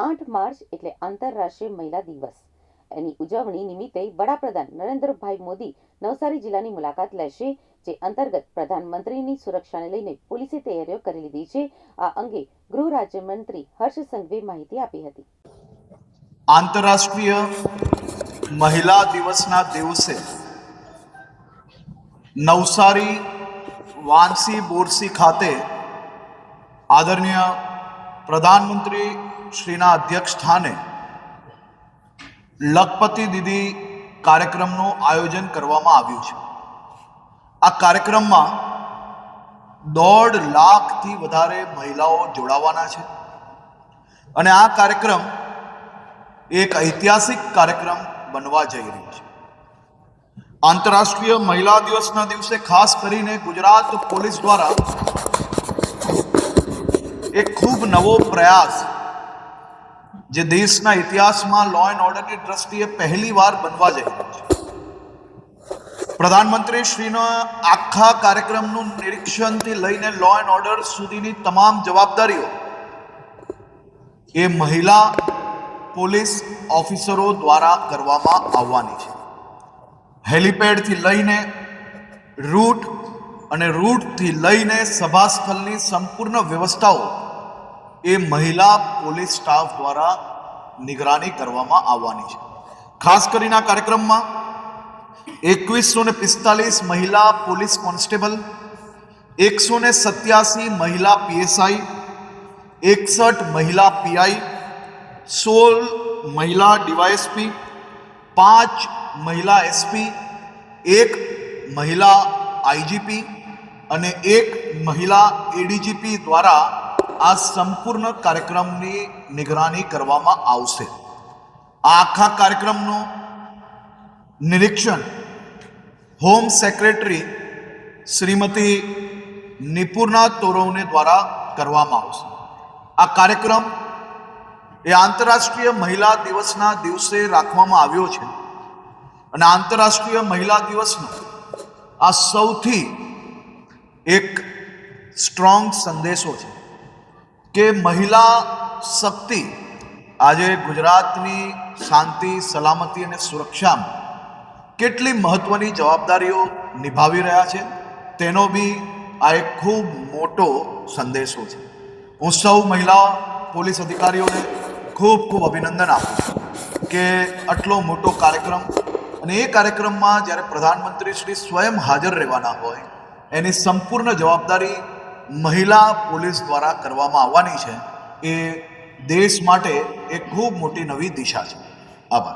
આઠ માર્ચ એટલે આંતરરાષ્ટ્રીય મહિલા દિવસ. એની ઉજવણી નિમિત્તે વડાપ્રધાન નરેન્દ્રભાઈ મોદી નવસારી જિલ્લાની મુલાકાત લેશે, જે અંતર્ગત પ્રધાનમંત્રીની સુરક્ષાને લઈને પોલીસે તૈયારીઓ કરી લીધી છે. આ અંગે ગૃહ રાજ્યમંત્રી હર્ષ સંઘવીએ માહિતી આપી હતી. આંતરરાષ્ટ્રીય મહિલા દિવસના દિવસે નવસારી વાંસી બોરસી ખાતે આદરણીય પ્રધાનમંત્રી શ્રીના અધ્યક્ષ સ્થાને લખપતિ દીદી કાર્યક્રમનું આયોજન કરવામાં આવ્યું છે. આ કાર્યક્રમમાં દોઢ લાખથી વધારે મહિલાઓ જોડાવાના છે. અને આ કાર્યક્રમ એક ઐતિહાસિક કાર્યક્રમ બનવા જઈ રહ્યો છે. આંતરરાષ્ટ્રીય મહિલા દિવસના દિવસે ખાસ કરીને ગુજરાત પોલીસ દ્વારા એક ખૂબ નવો પ્રયાસ જે દેશના ઇતિહાસમાં લો એન્ડ ઓર્ડરની દ્રષ્ટિએ પહેલી વાર બનવા જઈ રહ્યું છે. પ્રધાનમંત્રી શ્રીના આખા કાર્યક્રમનું નિરીક્ષણથી લઈને લો એન્ડ ઓર્ડર સુધીની તમામ જવાબદારીઓ, એ મહિલા પોલીસ ઓફિસરો દ્વારા કરવામાં આવવાની છે. હેલિપેડથી લઈને રૂટ અને રૂટથી લઈને સભાસ્થળની સંપૂર્ણ વ્યવસ્થાઓ એ મહિલા પોલીસ સ્ટાફ દ્વારા નિગરાની કરવામાં આવવાની છે. ખાસ કરીને આ કાર્યક્રમમાં એકવીસો ને પિસ્તાલીસ મહિલા પોલીસ કોન્સ્ટેબલ, એકસો ને સત્યાસી મહિલા પીએસઆઈ, એકસઠ મહિલા પીઆઈ, સોળ મહિલા ડીવાયએસપી, પાંચ મહિલા એસપી, એક મહિલા આઈજીપી અને એક મહિલા એડીજીપી દ્વારા આ સંપૂર્ણ કાર્યક્રમની નિગરાની કરવામાં આવશે. આ આખા કાર્યક્રમનું નિરીક્ષણ હોમ સેક્રેટરી શ્રીમતી નિપુર્ણા તોરવને દ્વારા કરવામાં આવશે. આ કાર્યક્રમ એ આંતરરાષ્ટ્રીય મહિલા દિવસના દિવસે રાખવામાં આવ્યો છે. અને આંતરરાષ્ટ્રીય મહિલા દિવસનો આ સૌથી એક સ્ટ્રોંગ સંદેશો છે. કે મહિલા શક્તિ આજે ગુજરાતની શાંતિ, સલામતી અને સુરક્ષામાં કેટલી મહત્ત્વની જવાબદારીઓ નિભાવી રહ્યા છે, તેનો બી આ એક ખૂબ મોટો સંદેશો છે. હું સૌ મહિલા પોલીસ અધિકારીઓને ખૂબ ખૂબ અભિનંદન આપું છું કે આટલો મોટો કાર્યક્રમ અને એ કાર્યક્રમમાં જ્યારે પ્રધાનમંત્રી શ્રી સ્વયં હાજર રહેવાના હોય, એની સંપૂર્ણ જવાબદારી મહિલા પોલીસ દ્વારા કરવામાં આવવાની છે. એ દેશ માટે એક ખૂબ મોટી નવી દિશા છે. આભાર.